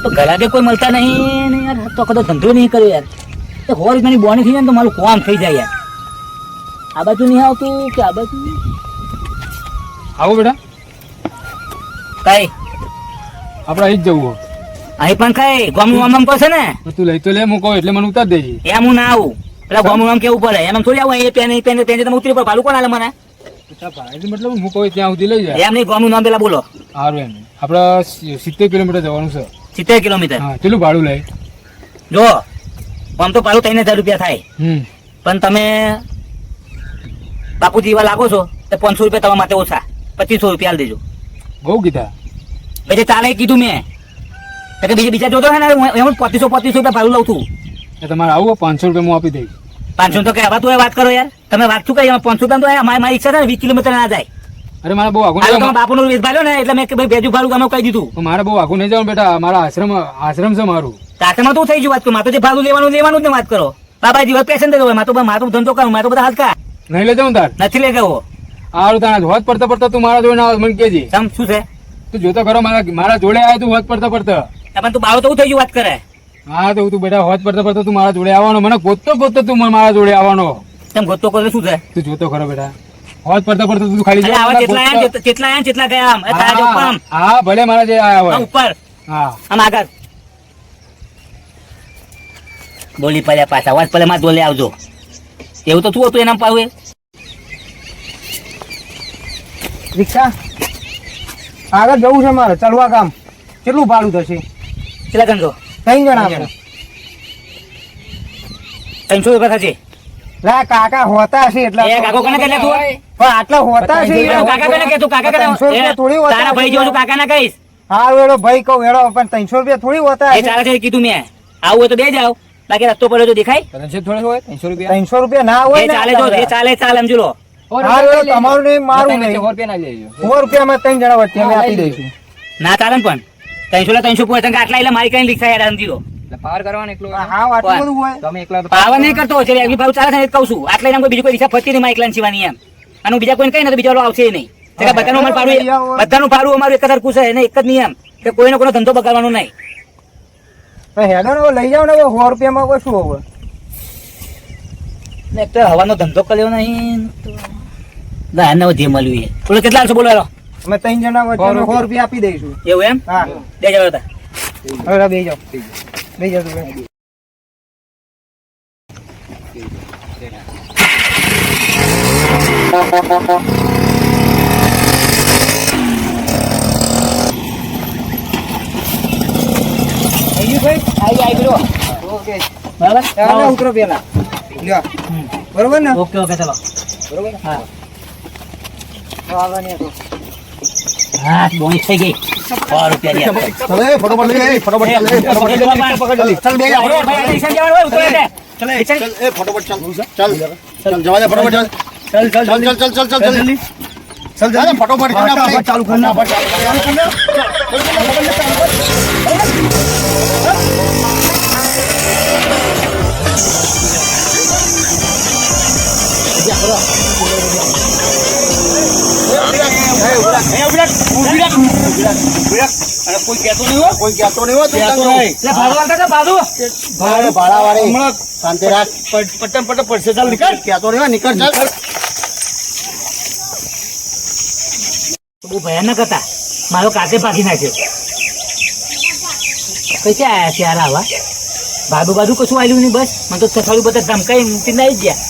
તો ગલાડે કોઈ મળતા નહીં ને યાર તો કદો ધંધો નહીં કર્યો યાર. તો હોર રૂપિયાની બોની થઈ જાય ને તો મારું કોમ થઈ જાય યાર. આ બાજુ નહીં આવતું કે આ બાજુ આવો બેટા. કઈ? આપણે અહીં જ જવું. અહીં પણ કઈ? ગોમનું આમ આમ કરશે ને? તું લઈ તો લે મૂકો એટલે મને ઉતાર દેજે. એમ હું ના આવું. પેલા ગોમનું આમ કેવું પડે? એમ થોડી આવું એ પેન પેન પેન તમે ઉતરી પર ભાલું કોણ આલે મને? મતલબ હું કહું ત્યાં સુધી લઈ જાય એમ નહીં ગોમનું નામ પેલા બોલો. સારું એમ. આપણે સિત્તેર કિલોમીટર જવાનું છે. સિત્તેર કિલોમીટર. કેટલું ભાડું લે? જો આમ તો ભાડું ત્રણ હજાર રૂપિયા થાય. પણ તમે બાપુજી એવા લાગો છો તો પાંચસો રૂપિયા તમારા માટે ઓછા. પચીસો રૂપિયા દેજો. બહુ કીધા. પછી ચાલે કીધું મેં. કે બીજા બીજા જોતો હે ને હું એમ પચીસો પચીસો રૂપિયા ભાડું લઉં છું. તમારે આવું પાંચસો રૂપિયા હું આપી દઈશ. પાંચસો તો કે હવે તું વાત કરો યાર. તમે વાત શું કહી પાંચસો રૂપિયા તો મારી મારી ઈચ્છા છે ને વીસ કિલોમીટર ના જાય. અરે મારા બહુ આગું આ તો નહીં તમે બાપુનો વેચ ભાલ્યો ને એટલે મેં કે ભાઈ ભેજુ ભાડું અમે કહી દીધું. મારા બહુ આગળ નહીં જવાનું બેટા મારા આશ્રમ આશ્રમ છે મારું. તાતેમાં તો થઈ ગયું વાત કરો? મારે તો જે ભાડું લેવાનું લેવાનું જ ને વાત કરો. બાબા જીવત પેસેન્જર હોય મારે મારે ધંધો કરું મારે બધા હલકા. નહીં લઈ જાઉં તાર? નથી લઈ ગયો સારું તારા હોત પડતા પડતા તું મારા જોડે ના આવે મને કહેજે. સમ શું છે? તું જોતો ખરો મારા મારા જોડે આવે તું હોત પડતા પડતા. પણ તું બાવ તો થઈ ગયું વાત કરે? હા તો તું બેટા હોત પડતા પડતા તું મારા જોડે આવવાનો. મને ગોતતો ગોતતો તું મારા જોડે આવવાનો. તેમ ગોતતો કરે શું છે? તું જોતો કરો બેટા. હોત પડતા પડતા તું ખાલી જો આવા આયા કેટલા આયા ને, ગયા આમ. તારા જો ઉપર હા ભલે મારા જે આયા હોય. ઉપર. હા. આમ આગળ. બોલી પડ્યા પાછા. વાત પડે માં બોલે આવજો. એવું તો શું હતું એના પાવે રિક્ષા? આગળ જવું છે મારે ચાલવા કામ. કેટલું ભાડું થશે? કેટલા ગણજો ત્રણ જણા આપણે. ત્રણસો રૂપિયા થશે. લા કાકા હોતા હશે એટલે કાકો કને કેટલા તું? આટલા હોતા છે કાકા કને કે તું કાકા ત્રણસો રૂપિયા થોડી હોતા તારા ભાઈ જેવું કાકા ના કહીશ. હા વેડો ભાઈ કહું વેડો પણ ત્રણસો રૂપિયા થોડી હોતા એ ચાલે છે કીધું મેં. આવું હોય તો બે જાવ બાકી રસ્તો પડ્યો તો દેખાય. ત્રણસો રૂપિયા. ના હોય ચાલે જો એ ચાલે ચાલે સમજી લો. તમારું નહીં મારું નહીં. સો રૂપિયા અમે ત્રણ જણા વચ્ચે અમે આપી દઈશું. ના ચાલે પણ. ત્રણસો ત્રણસો પૂછે આટલા એટલે મારી કઈ લીખા યાર સમજી લો. હા આટલું બધું હોય. પાવર નહીં કરતો છે ભાવ ચાલે છે ને કહું છું. આટલા બીજું કોઈ બીજી કોઈ રિક્ષા ફરતી નહીં એકલા સિવાની એમ. અને બીજા કોઈને કઈ ને બીજા વાળો આવશે નહીં. બધાનું અમારું પાડું બધાનું પાડું અમારું એક જ સરખું છે એને એક જ નિયમ કે કોઈનો કોઈ ધંધો બગાડવાનો નહીં. હેડો લઈ જાઓ ને સો રૂપિયામાં કોઈ શું હવે? ને એક તો હવાનો ધંધો કર્યો નહીં. તો ના એને જે મળ્યું એ. બોલો કેટલા આવશે બોલો હેલો અમે ત્રણ જણા વચ્ચે સો રૂપિયા. આપી દઈશું. એવું એમ? હા. બે જવા હતા. હવે બે જાઓ. બે જાઓ તમે. થઈ ગયું ભાઈ આવી આવી ગયો ઓકે બરાબર ચાલો ઉતરો પેલા બરોબર ને ઓકે ઓકે ચલો બરોબર હા તો આવવાની હતો. હા બોણી થઈ ગઈ સો રૂપિયા ચલે ફટોફટ ચાલ, એ ફટોફટ ચાલ, चल चल चल चल चल चल चल चल चल દે, ફટોફટ ચાલ. ચાલ, ચાલ, ચાલ, ચાલ, ચાલ, ચાલ, જલ્દી. ચાલ, જા, ફટોફટ કરી નાખ, ચાલુ કરી નાખ. ચાલુ કરી નાખ. કોઈ કહેતો નહીં હો, તું ચાલ. ભાડે ભાડાવાળી. કહેતો નહીં નીકળ, ચાલ. બહુ ભયાનક હતા. મારો કાકે પાકી નાખ્યો. કઈ આયા છે યાર આવા બાજુ બાજુ કશું આવ્યું નહીં બસ. મને તો સફારી બધા ધમકાઈ મૂકીને આવી ગયા.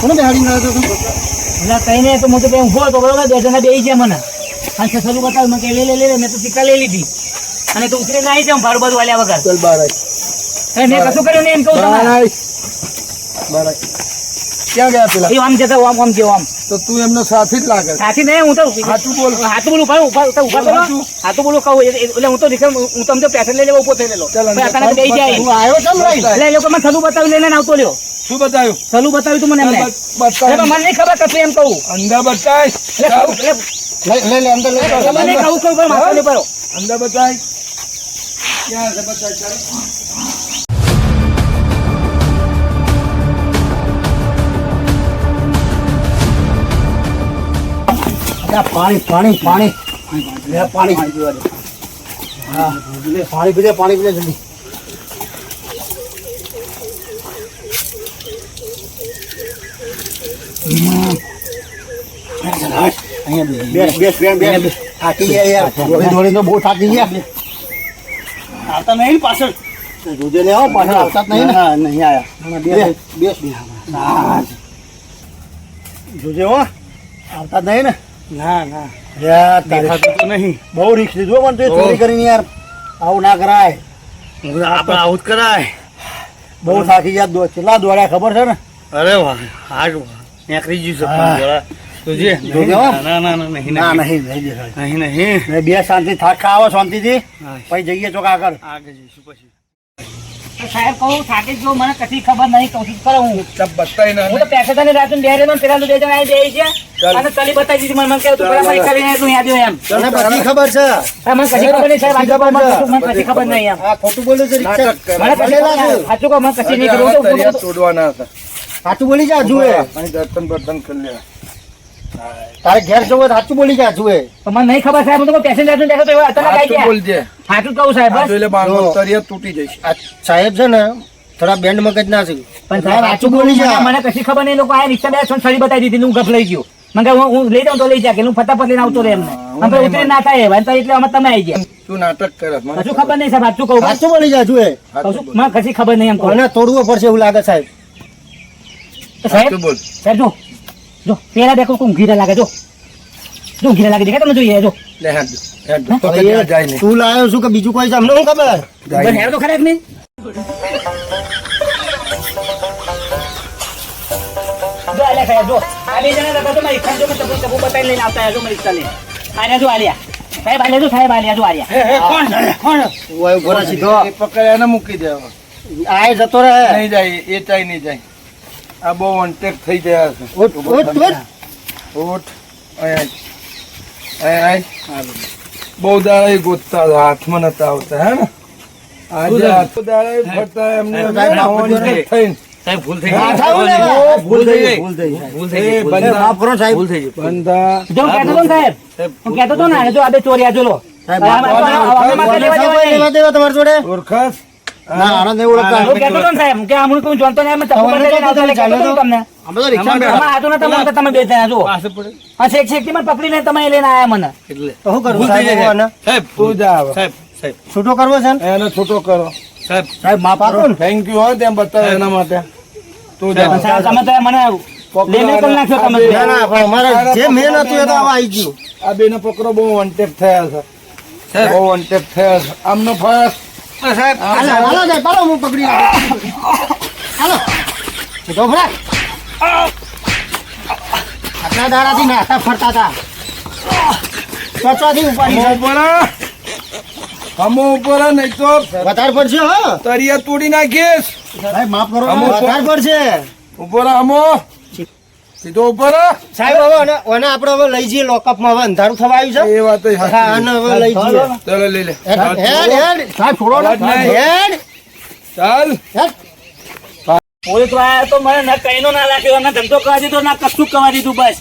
કોને બેહાડીને લાવ્યો તું? એટલે તો તો બે ઊભો હતો બરોબર બે જણા બે ગયા મને. અને સસરું બતાવ્યું મેં કે લે લે લે. મેં તો સિક્કા લઈ લીધી. અને તું ઉતરીને આવી જાઉં ભાડું બધું વાલ્યા વગર. ચલ બાર. એ મેં કશું કર્યું નહીં એમ કહું તમારે. બાર. ક્યાં ગયા પેલા? આમ જતા આમ આમ જેવો આમ. તો તું એમનો સાથી જ લાગે. સાથી નહીં હું તો હાથું બોલ. હાથું બોલું ભાઈ ઊભા ઊભા ઊભા કરો. હાથું. બોલું કહું એટલે હું તો દીકરા હું તમને પેસેન્જર લઈ લેવો ઊભો થઈ લેલો અચાનક બેસી જાય. હું આવ્યો રાઈ. એટલે એ લોકો મને થલું બતાવી લઈને આવતો લ્યો શું બતાવ્યું? થલું બતાવ્યું તું મને એમને. મને નહીં ખબર કશું એમ કહું. અંદર બતાય. લઈ લે અંદર લઈ લે. મને કહું છું પણ માથા નહીં પડો. અંદર બતાય ક્યાં છે બતાય ચાલો? પાણી પાણી પાણી. પાણી. હા. પાણી પીજે પાણી પીજે જલ્દી. બહુ થાકી ગયા. આવતા નહીં પાછળ? જોજે લે હો પાછળ આવતા નહીં હા નહીં આયા. બેસ બેસ બેસ જોજે હો આવતા નહીં ને? ના ના. યાર દેખાતું તો નહીં. બહુ રિક્સ લીધું પણ તું ચોરી કરીને યાર. આવું ના કરાય. આપણે આવું જ કરાય. બહુ થાકી ગયા કેટલા દોડ્યા ખબર છે ને? અરે વાહ હાજ નીકળી ગયું છે ના ના ના નહીં ના નહીં નહીં નહીં. બે શાંતિ થાક આવો શાંતિથી. પછી જઈએ ચોક આગળ. આગળ જઈશું પછી. સાહેબ કહું થાકી જ મને કશી ખબર નહીં કોશિશ કરો હું. બતાવી હું તો પેકેટ ને રાતું બે રહ્યો પેલા બે જણા આવી છે અને ચલી બતાવી દીધી મને મને તું પેલા પરીક્ષા લઈને તું યાદ એમ. તને બધી ખબર છે. મને કશી ખબર નહીં સાહેબ. ખબર મને કશી ખબર નહીં એમ. આ ખોટું બોલ્યું છે મને કશી સાચું કહું મને કશી નહીં કરું હું તો- હું તો- તોડવાના હતા. સાચું બોલી જા જુએ. દર્શન બર્તન કરી લે. તારે ઘેર જવું હોય સાચું બોલી જા છું મને નહીં ખબર સાહેબ હું તો પેસેન્જર ને દેખો તો એવા અચાનક આવી ગયા. બોલજે. સાચું કહું સાહેબ બાર જો. તૂટી જઈશ. આ સાહેબ છે ને થોડા બેન્ડ મગજ ના છે. પણ સાહેબ સાચું બોલી જા. મને કશી ખબર નહીં લોકો આ રિક્ષા બે છોડ છડી બતાવી દીધી હું ગપ લઈ ગયો. મને કહે હું હું લઈ જાઉં તો લઈ જા કે હું ફટાફટ લઈને આવતો રહે એમને. અમે ઉતરી ના થાય એવા. એટલે અમે તમે આવી ગયા. તું નાટક કરે? મને કશું ખબર નહીં સાહેબ સાચું કહું. સાચું બોલી જા છું એ મને કશી ખબર નહીં એમ મને તોડવું પડશે એવું લાગે સાહેબ. તો સાહેબ સાહેબ જો પેલા દેખો કોણ ઘીરા લાગે જો. જો ઘીરા લાગે દેખાય તમને જોઈએ જો. લે હેડ હેડ તો જાય ને તું લાયો છું કે બીજું કોઈ સામે હું શું ખબર? જાય બસ નહીં. તો ખરા નહીં જો આલ્યા સાહેબ જો. આ બે જણા હતા તો મારી રિક્ષા જો મેં ટપુ ટપુ બતાવીને લઈને આવતા જો મારી ચાલે આને આલ્યા જો આલ્યા. સાહેબ આલ્યા જો સાહેબ આલ્યા જો આલ્યા. કોણ? કોણ? ઓય રહે સીધો એ પકડ એને મૂકી દેવા. આય જતો રહે. નહીં જાય એ ચાઈ નહીં જાય. આ બહુ અનટેક થઈ ગયા છે. બહુ દાડા ગોતતા હતા, હાથમાં નતા આવતા હે ને આજે હાથ દાડા ફરતા એમને ભૂલ થઈ ભૂલ ભૂલ થઈ થઈ ગઈ ભૂલ થઈ ગઈ ભૂલ એ થઈ ગઈ ભૂલ બંધા- માફ કરો સાહેબ ભૂલ થઈ ગઈ બંધા જો કહેતો હતો ને સાહેબ હું કહેતો હતો ને જો આ બે ચોરિયા જો લો સાહેબ, ઓળખાશ ના આનંદ નહીં ઓળખતા હું કહેતો ને સાહેબ કે આમ કોઈ જાણતો નહીં, આમ ટપુ તમારે બતાવીને આવતા એટલે કહેતો હતો તમને. અમે તો રિક્ષામાં આમાં બેઠા. હાથું નતા મને તમે બે જણા જુઓ. હા શેક શેકથી મને પકડીને તમે લઈને આયા મને. એટલે. તો શું કરવું સાહેબ સાહેબ તું જા સાહેબ સાહેબ. છૂટો કરવો છે ને? એને છૂટો કરો. સાહેબ. સાહેબ માફ આપો ને. થેન્ક યુ હોય તેમ બતાવો એના માટે. તું સાહેબ, તમે તો મને લેને પણ નાખ્યો તમે. ના ના પણ અમારે જે મેન હતું એ તો આવા આવી ગયું. આ બેનો પકડો બહુ અનટેક થયા છે. સાહેબ. બહુ અનટેક થયા છે. આમનો ફાસ્ટ સાહેબ. હાલો હું પકડી. હાલો. સીધો આટલા દાડાથી નાસ્તા ફરતા હતા. ચોથી ઉપાડી. ઉપર હમો ઉપર નહીં તો વધારે પડશે હો. તરિયા તોડી નાખીશ. સાહેબ માફ કરો વધારે પડશે. ઉપર હમો સીધો ઉપર સાહેબ હવે આને આપણે હવે લઈ જઈએ લોકઅપમાં હવે અંધારું થવા આવ્યું છે. એ વાત હા હવે લઈ જઈએ. ચાલો લઈ લે. હેડ હેડ હેડ. સાહેબ છોડો ને. હેડ. ચાલ. હેડ. પોલીસવાળા તો મને ના કઈનો ના રાખ્યો ના ધંધો કરવા દીધો ના કશું કરવા દીધું બસ.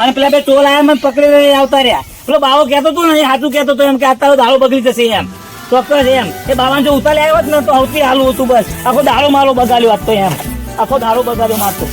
અને પેલા બે ચોલ આયા મને પકડીને આવતા રહ્યા. પેલો બાવો કહેતો હતો ને સાચું કહેતો હતો એમ કે અત્યારે દાળો બગડી જશે એમ. ચોક્કસ એમ. એ બાવાને જો ઉતારી આવ્યો ને તો સૌથી હાલું હતું બસ. આખો દાળો મારો બગાડ્યો આજ તો એમ. આખો દાડો બગાડ્યો મારતો.